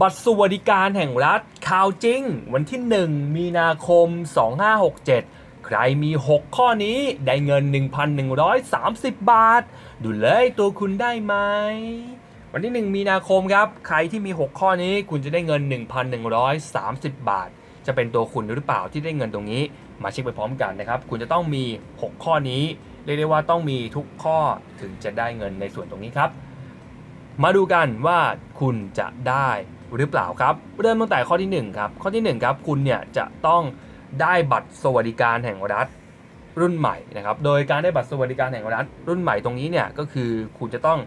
บัตรสวัสดิการแห่งรัฐข่าวจริง วันที่ 1 มีนาคม 2567 ใครมี 6 ข้อนี้ได้เงิน 1,130 บาท ดูเลยตัวคุณได้ไหม วันที่ 1 มีนาคมครับ ใครที่มี 6 ข้อนี้คุณจะได้เงิน 1,130 บาท จะเป็นตัวคุณหรือเปล่าที่ได้เงินตรงนี้ มาเช็คไปพร้อมกันนะครับ คุณจะต้องมี 6 ข้อนี้ เรียกได้ว่าต้องมีทุกข้อถึงจะได้เงินในส่วนตรงนี้ครับ มาดูกันว่าคุณจะได้ หรือเปล่าครับ เริ่มตั้งแต่ข้อที่ 1 ครับ ข้อที่ 1 ครับคุณเนี่ยจะต้องได้บัตรสวัสดิการแห่งรัฐรุ่นใหม่นะครับ โดยการได้บัตรสวัสดิการแห่งรัฐรุ่นใหม่ตรงนี้เนี่ยก็คือคุณจะต้อง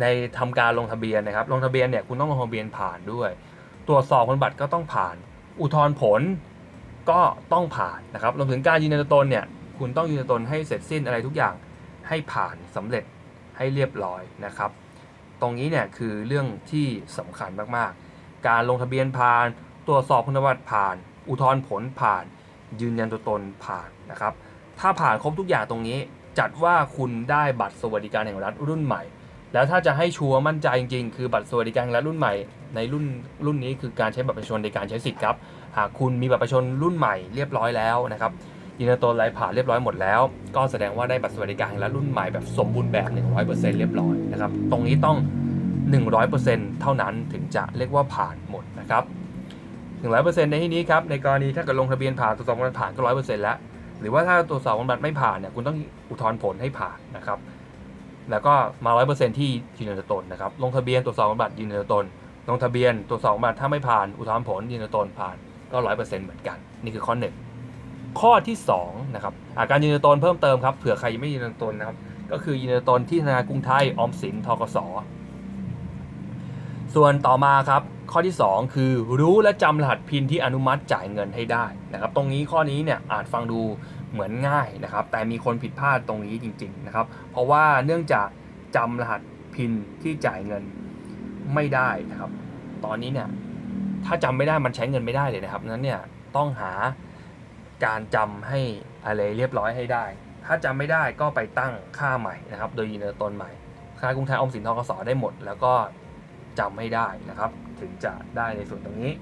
ในทำการลงทะเบียนนะครับ ลงทะเบียนเนี่ยคุณต้องลงทะเบียนผ่านด้วย ตรวจสอบคุณบัตรก็ต้องผ่าน อุทธรณ์ผลก็ต้องผ่านนะครับรวมถึงการยืนยันตนเนี่ยคุณต้องยืนยันตัวตนให้เสร็จสิ้นอะไรทุกอย่างให้ผ่านสำเร็จให้เรียบร้อยนะครับ ตรงนี้เนี่ยคือเรื่องที่สำคัญมากๆ การลงทะเบียนผ่าน ตรวจสอบคุณบัตรผ่าน อุทธรณ์ผลผ่าน ยืนยันตัวตนผ่านนะครับ ถ้าผ่านครบทุกอย่างตรงนี้ จัดว่าคุณได้บัตรสวัสดิการแห่งรัฐรุ่นใหม่ แล้วถ้าจะให้ชัวร์มั่นใจจริงๆ คือบัตรสวัสดิการแห่งรัฐรุ่นใหม่ ในรุ่นรุ่นนี้คือการใช้บัตรประชาชนในการใช้สิทธิ์ครับ หากคุณมีบัตรประชาชนรุ่นใหม่เรียบร้อยแล้วนะครับ ยืนยันตัวรายผ่านเรียบร้อยหมดแล้ว ก็แสดงว่าได้บัตรสวัสดิการแห่งรัฐรุ่นใหม่แบบสมบูรณ์แบบ 100%เรียบร้อยนะครับ ตรงนี้ต้อง 100%เท่านั้นถึงจะเรียกว่าผ่านหมดนะครับ 100%ในที่นี้ครับ ในกรณีถ้าเกิดลงทะเบียนผ่านตรวจสอบวันผ่านก็ 100%แล้ว หรือว่าถ้าตรวจสอบวันบัตรไม่ผ่านเนี่ยคุณต้องอุทธรณ์ผลให้ผ่านนะครับ แล้วก็มา 100%ที่ยืนยันตัวตนนะครับ ลงทะเบียนตรวจสอบวันบัตรยืนยันตัวตน ลงทะเบียนตรวจสอบวันบัตรถ้าไม่ผ่านอุทธรณ์ผลยืนยันตัวตนผ่านก็ 100%เหมือนกัน นี่คือข้อหนึ่ง ข้อที่2นะครับอาการยืนยันตนเพิ่มเติมครับเผื่อใครยังไม่ยืนยันตนนะครับก็คือยืนยันตนที่ธนาคารกรุงไทยออมสินทกสส่วนต่อมาครับข้อที่ 2 คือรู้และจำรหัสพินที่อนุมัติจ่ายเงินให้ได้นะครับ ตรงนี้ข้อนี้เนี่ยอาจฟังดูเหมือนง่ายนะครับ แต่มีคนผิดพลาดตรงนี้จริง ๆนะครับ เพราะว่าเนื่องจากจำรหัสพินที่จ่ายเงินไม่ได้นะครับ ตอนนี้เนี่ยถ้าจำไม่ได้มันใช้เงินไม่ได้เลยนะครับนั้นเนี่ยต้องหา การจำให้อะไรเรียบร้อยให้ได้ ถ้าจำไม่ได้ก็ไปตั้งค่าใหม่นะครับ โดยยืนยันตัวตนใหม่ธนากรุงไทยออมสินทกสได้หมด แล้วก็จำให้ได้นะครับ ถึงจะได้ในส่วนตรงนี้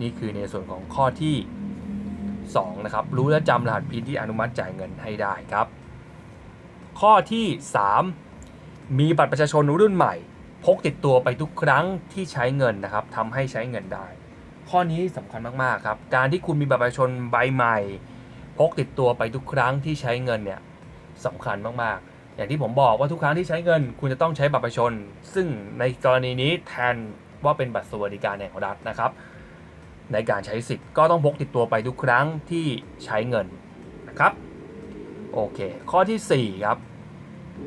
นี่คือในส่วนของข้อที่ 2 นะครับ รู้และจำรหัสพินที่อนุมัติจ่ายเงินให้ได้ครับ ข้อที่ 3 มีบัตรประชาชนรุ่นใหม่ พกติดตัวไปทุกครั้งที่ใช้เงินนะครับทำให้ใช้เงินได้ ข้อนี้สำคัญมากๆครับ การที่คุณมีบัตรประชาชนใบใหม่ พกติดตัวไปทุกครั้งที่ใช้เงินเนี่ยสำคัญมากๆ อย่างที่ผมบอกว่าทุกครั้งที่ใช้เงิน คุณจะต้องใช้บัตรประชาชน ซึ่งในกรณีนี้แทนว่าเป็นบัตรสวัสดิการแห่งรัฐนะครับ ในการใช้สิทธิ์ก็ต้องพกติดตัวไปทุกครั้งที่ใช้เงินนะครับโอเค ข้อทีสี่4 ครับ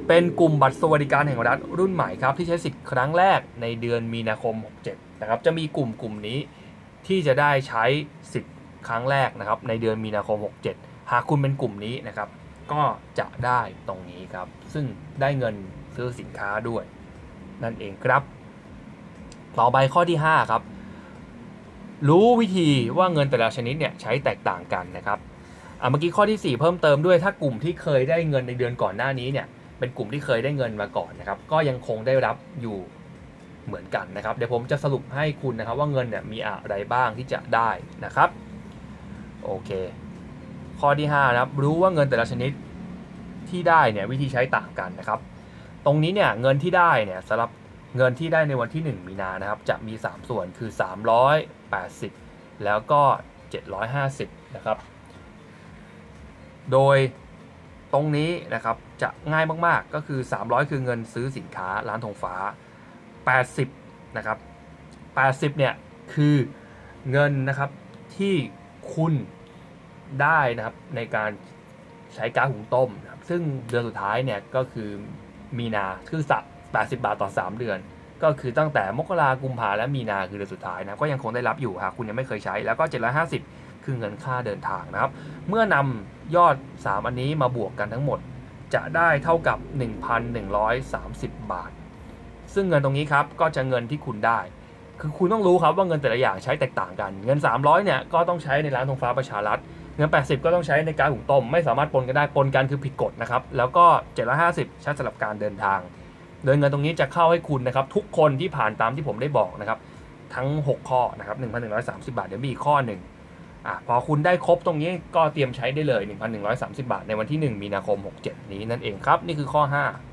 เป็นกลุ่มบัตรสวัสดิการแห่งรัฐรุ่นใหม่ครับที่ใช้สิทธิ์ครั้งแรกในเดือนมีนาคม 67 นะครับ จะมีกลุ่มกลุ่มนี้ ที่จะได้ใช้สิทธิ์ครั้งแรกนะครับในเดือนมีนาคม 67 หากคุณเป็นกลุ่มนี้นะครับ ก็จะได้ตรงนี้ครับ ซึ่งได้เงินซื้อสินค้าด้วย นั่นเองครับ ต่อไปข้อที่ 5 ครับ รู้วิธีว่าเงินแต่ละชนิดเนี่ยใช้แตกต่างกันนะครับอะเมื่อกี้ข้อที่ 4 เพิ่มเติมด้วยถ้ากลุ่มที่เคยได้เงินในเดือนก่อนหน้านี้เนี่ยเป็นกลุ่มที่เคยได้เงินมาก่อนนะครับ ก็ยังคงได้รับอยู่ เหมือนกันนะครับ เดี๋ยวผมจะสรุปให้คุณนะครับว่าเงินเนี่ยมีอะไรบ้างที่จะได้นะครับ โอเค ข้อที่5นะครับรู้ว่าเงินแต่ละชนิดที่ได้เนี่ยวิธีใช้ต่างกันนะครับ ตรงนี้เนี่ยเงินที่ได้เนี่ยสำหรับเงินที่ได้ในวันที่ 1 มีนานะครับ จะมี 3 ส่วนคือ 380 แล้วก็ 750 นะครับ โดยตรงนี้นะครับจะง่ายมากๆก็คือ 300 คือเงินซื้อสินค้าร้านธงฟ้า 80นะครับ80เนี่ยคือเงินนะครับที่คุณได้นะครับในการใช้ก๊าซหุงต้มนะครับซึ่งเดือนสุดท้ายเนี่ยก็คือมีนาคือสัก80 บาทต่อ 3 เดือน ก็คือตั้งแต่มกรากุมภาและมีนาคือเดือนสุดท้ายนะก็ยังคงได้รับอยู่หากคุณยังไม่เคยใช้ แล้วก็ 750 คือเงินค่าเดินทางนะครับ เมื่อนำยอด 3 อันนี้มาบวกกันทั้งหมด จะได้เท่ากับ 1,130 บาท ซึ่งเงินตรงนี้ครับก็จะเงินที่คุณได้ คือคุณต้องรู้ครับว่าเงินแต่ละอย่างใช้แตกต่างกัน เงิน 300เนี่ยก็ต้องใช้ในร้านธงฟ้าประชารัฐ เงิน 80 ก็ต้องใช้ในการหุงต้ม ไม่สามารถปนกันได้ปนกันคือผิดกฎนะครับ แล้วก็ 750 ใช้สำหรับการเดินทาง โดยเงินตรงนี้จะเข้าให้คุณนะครับทุกคนที่ผ่านตามที่ผมได้บอกนะครับทั้ง 6 ข้อนะครับ1,130 บาท เดี๋ยวมีอีกข้อหนึ่งอะพอคุณได้ครบตรงนี้ก็เตรียมใช้ได้เลย 1,130 บาท ในวันที่ 1 มีนาคม 67 นี้นั่นเองครับ นี่คือข้อ 5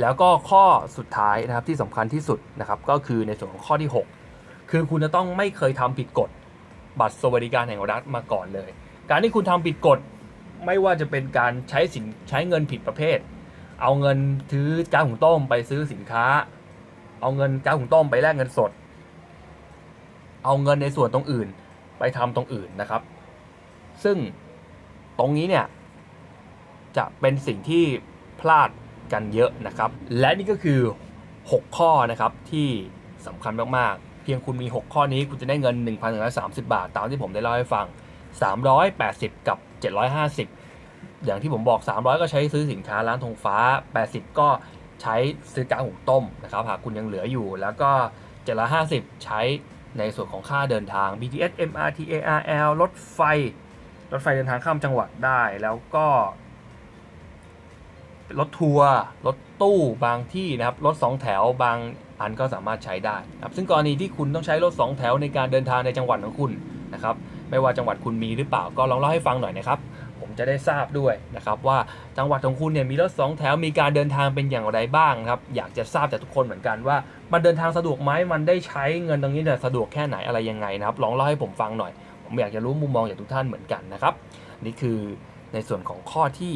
แล้วก็ข้อสุดท้ายนะครับที่สำคัญที่สุดนะครับก็คือในส่วนของข้อที่ 6 คือคุณจะต้องไม่เคยทำผิดกฎบัตรสวัสดิการแห่งรัฐมาก่อนเลย การที่คุณทำผิดกฎไม่ว่าจะเป็นการใช้สินใช้เงินผิดประเภท เอาเงินถือก้าหุงต้มไปซื้อสินค้า เอาเงินก้าหุงต้มไปแลกเงินสด เอาเงินในส่วนตรงอื่นไปทำตรงอื่นนะครับ ซึ่งตรงนี้เนี่ยจะเป็นสิ่งที่พลาด กันเยอะนะครับ และนี่ก็คือ 6 ข้อนะครับที่สำคัญมากๆ เพียงคุณมี 6 ข้อนี้คุณจะได้เงิน 1,130 บาท ตามที่ผมได้เล่าให้ฟัง 380 กับ 750 อย่างที่ผมบอก 300 ก็ใช้ซื้อสินค้าร้านธงฟ้า 80 ก็ใช้ซื้อกาหุงต้มนะครับหากคุณยังเหลืออยู่ แล้วก็ 750 ใช้ในส่วนของค่าเดินทาง BTS MRT ARL รถไฟ รถไฟเดินทางข้ามจังหวัดได้ แล้วก็ รถทัวร์รถตู้บางที่นะครับรถ2แถวบางอันก็สามารถใช้ได้นะครับซึ่งกรณีที่คุณต้องใช้รถ2แถวในการเดินทางในจังหวัดของคุณนะครับไม่ว่าจังหวัดคุณมีหรือเปล่าก็ลองเล่าให้ฟังหน่อยนะครับผมจะได้ทราบด้วยนะครับว่าจังหวัดของคุณเนี่ยมีรถ2แถวมีการเดินทางเป็นอย่างไรบ้างครับอยากจะทราบจากทุกคนเหมือนกันว่า มันเดินทางสะดวกไหมมันได้ใช้เงินตรงนี้เนี่ยสะดวกแค่ไหนอะไรยังไงนะครับลองเล่าให้ผมฟังหน่อย ผมอยากจะรู้มุมมองจากทุกท่านเหมือนกันนะครับนี่คือในส่วนของข้อที่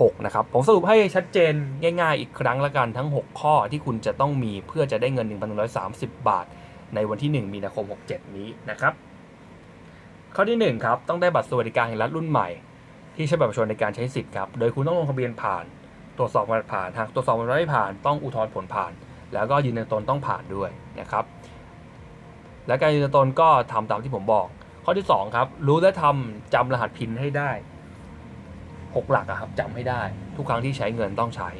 6นะครับผมสรุปให้ชัดเจนง่ายๆ อีกครั้งละกันทั้ง 6 ข้อที่คุณจะต้องมีเพื่อจะได้เงิน 1,130 บาท ในวันที่ 1 มีนาคม 67 นี้นะครับ ข้อที่ 1 ครับ ต้องได้บัตรสวัสดิการแห่งรัฐรุ่นใหม่ ที่ใช้บัตรประชาชนในการใช้สิทธิ์ครับ โดยคุณต้องลงทะเบียนผ่าน ตรวจสอบผ่าน หากตรวจสอบไม่ผ่าน ต้องอุทธรณ์ผลผ่าน แล้วก็ยืนยันตนต้องผ่านด้วยนะครับ และการยืนยันตนก็ทำตามที่ผมบอก ข้อที่2ครับรู้และทำจำรหัสพินให้ได้ 6 หลักอะครับจำให้ได้ ทุกครั้งที่ใช้เงินต้องใช้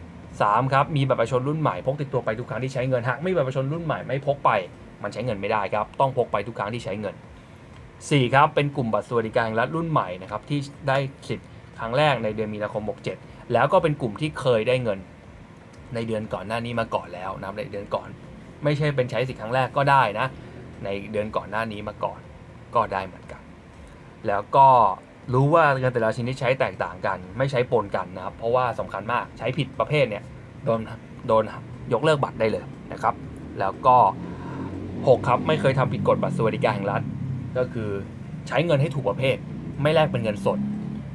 3. ครับมีบัตรประชาชนรุ่นใหม่พกติดตัวไปทุกครั้งที่ใช้เงินหากไม่มีบัตรประชาชนรุ่นใหม่ไม่พกไป มันใช้เงินไม่ได้ครับ ต้องพกไปทุกครั้งที่ใช้เงิน 4. ครับเป็นกลุ่มบัตรสวัสดิการแห่งรัฐรุ่นใหม่นะครับที่ได้สิทธิ์ครั้งแรกในเดือนมีนาคม 67 แล้วก็เป็นกลุ่มที่เคยได้เงิน ในเดือนก่อนหน้านี้มาก่อนแล้วนะครับในเดือนก่อน ไม่ใช่เป็นใช้สิทธิ์ครั้งแรกก็ได้นะในเดือนก่อนหน้านี้มาก่อนก็ได้เหมือนกัน แล้วก็ รู้ว่าเงินแต่ละชนิดใช้แตกต่างกัน ไม่ใช้ปนกันนะครับ เพราะว่าสำคัญมากใช้ผิดประเภทเนี่ยโดนโดนยกเลิกบัตรได้เลยนะครับ แล้วก็ 6 ครับไม่เคยทำผิดกฎบัตรสวัสดิการแห่งรัฐ ก็คือใช้เงินให้ถูกประเภท ไม่แลกเป็นเงินสด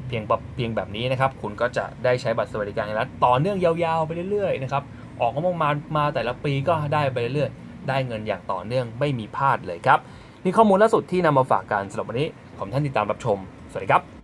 เพียงแบบเพียงแบบนี้นะครับ คุณก็จะได้ใช้บัตรสวัสดิการแห่งรัฐต่อเนื่องยาวๆไปเรื่อยๆนะครับออกงบประมาณมาแต่ละปีก็ได้ไปเรื่อยๆได้เงินอย่างต่อเนื่องไม่มีพลาดเลยครับนี่ข้อมูลล่าสุดที่นำมาฝากกันสำหรับวันนี้ขอบท่านติดตามรับชม สวัสดีครับ